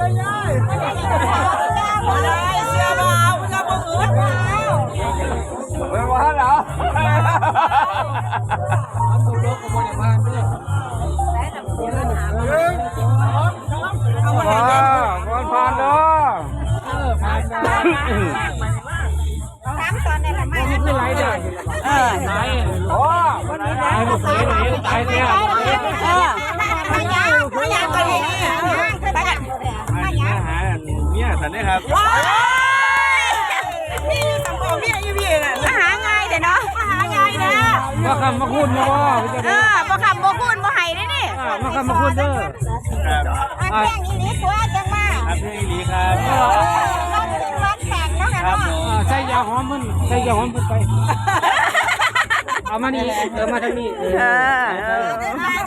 ไม่ว่าเหรอว้าวมันผ่านเด้อถามตอนนี้ละไม่ไม่ไรเด้อเออไหนโอ้ตายลูกเขยไหนตายเนี่ย ครับว้ายนี่สมองพี่อยู่พี่น่ะมาหาง่ายเด้เนาะมาหาง่ายนะมาคำมาคุณมาว่าพี่จะเอได้อบ่คำบ่คุณบ่ให้เด้นี่มาคำมาคุณเด้อครับอันแจ้งอีนี้ตัวจังมาครับพี่ลีครับเราถึงวัดแข่งแล้วกันครับเนาะใส่ยาหอมมันใส่ยาหอมมันไปเอามานี่เออมาทางนี้เออ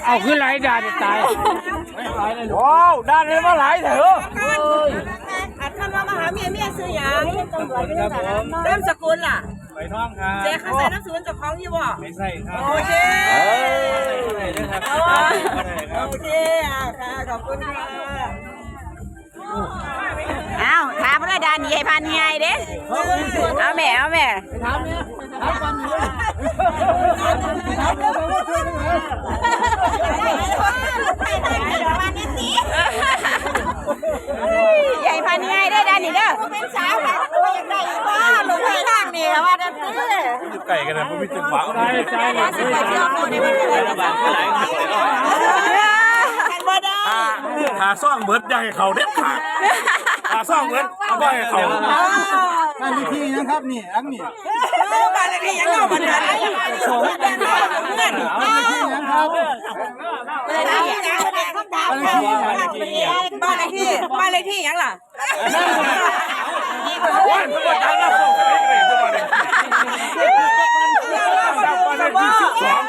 เอาขึ้นไหลด่าจะตายว้าวด่านนี้มาไหลเถอะ ครับผมเริ่มสกุลล่ะไปท้องครับเจ๊เขาใส่น้ำสูนกับของอยู่บ่ไม่ใช่ครับโอเคใช่ด้วยครับโอเคอะค่ะขอบคุณค่ะอ้าวถามเลยดานใหญ่พันใหญ่เด้เอาแม่เอาแม่ถามเนี่ยถามกันใหญ่พันใหญ่ได้อดานนี่เด้อเป็นสาวค่ะตัวอยากได้อีกว่าลูกให้ทางนี่ว่าดันซื้อ ไก่กันนะผมมีตึงหวังใช่ใช่ใช่บ่ได้หาซ่องเบิร์ดใหญ่เขาเด็ดขาดหาซ่องเบิร์ดเอาไปให้เขาบ้านเลขที่นะครับนี่อังนี่บ้านเลขที่ยังเอาบ่ได้โซ่เงินบ้านเลขที่นะครับบ้านเลขที่บ้านเลขที่บ้านเลขที่ยังล่ะ ว่าทุกคนดังนะส่งกันเองเลยทุกคนเลยดังวันที่สิบสอง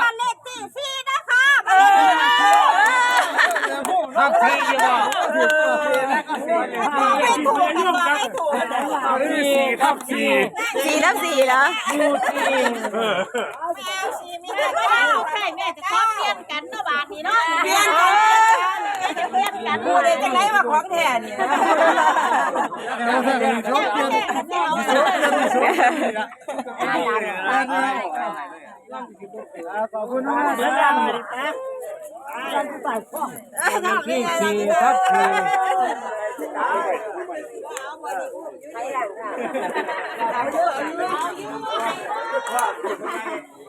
บ้านเลขที่สี่นะคะ ครับที่ยี่ห้อถูกตัวเสียแล้วก็เสียไม่ถูกไม่ถูกสี่ทับสี่สี่แล้วสี่เหรอแม่สี่มีแต่เก้ใช่แม่จะต้องเปลี่ยนกันเนาะบาทนี้เนาะเปลี่ยนกันจะเปลี่ยนกันพูดเลยจะได้ว่าของแท้นี่แล้วถ้าเป็นชกเปลี่ ยนชกเปลี่ยนชกเปลี่ยนขอบคุณมาก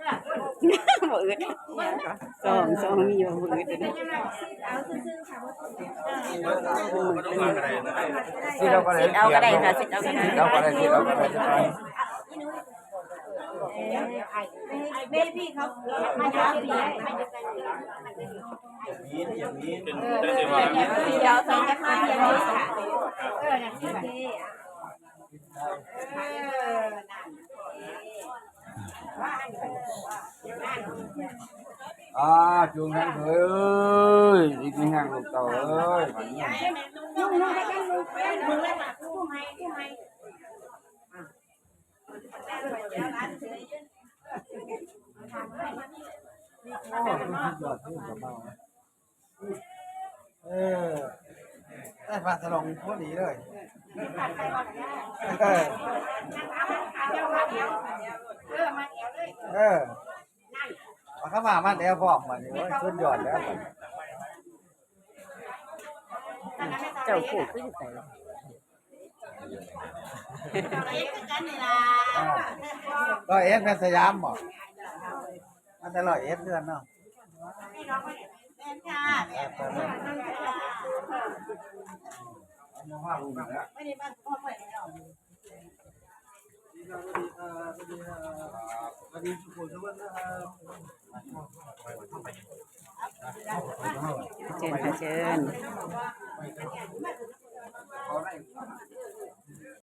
ครั บที่สี่ครับสี่บ่อึดสองสองมีบ่อึดที่เราก็ได้เอาก็ได้ค่ะสิเอาก็ได้เราก็ได้ที่เราก็ได้เบบี้เขามาหาพี่เดี๋ยวใส่กระทะอย่างนี้ค่ะเออนะโอเคเอออ่าจุงทั้งเอ้ยอีกนิดห่างลูกเต่าเอ้ยนุ่งนุ่งได้กันนุ่งเป็นนุ่งเลย ค่ะกู้ไม้กู้ไม้เออได้ปลาสลองพอดีเลย เออเออมาเข้ามามันแล้วพร้อมมานี่โอ้ยสุดยอดแล้วเจ้าผูกขึ้นใส่ร้อยเอสเป็นสยามบ่มันจะร้อยเอสเดือนเนาะ เชิญค่ะเชิญ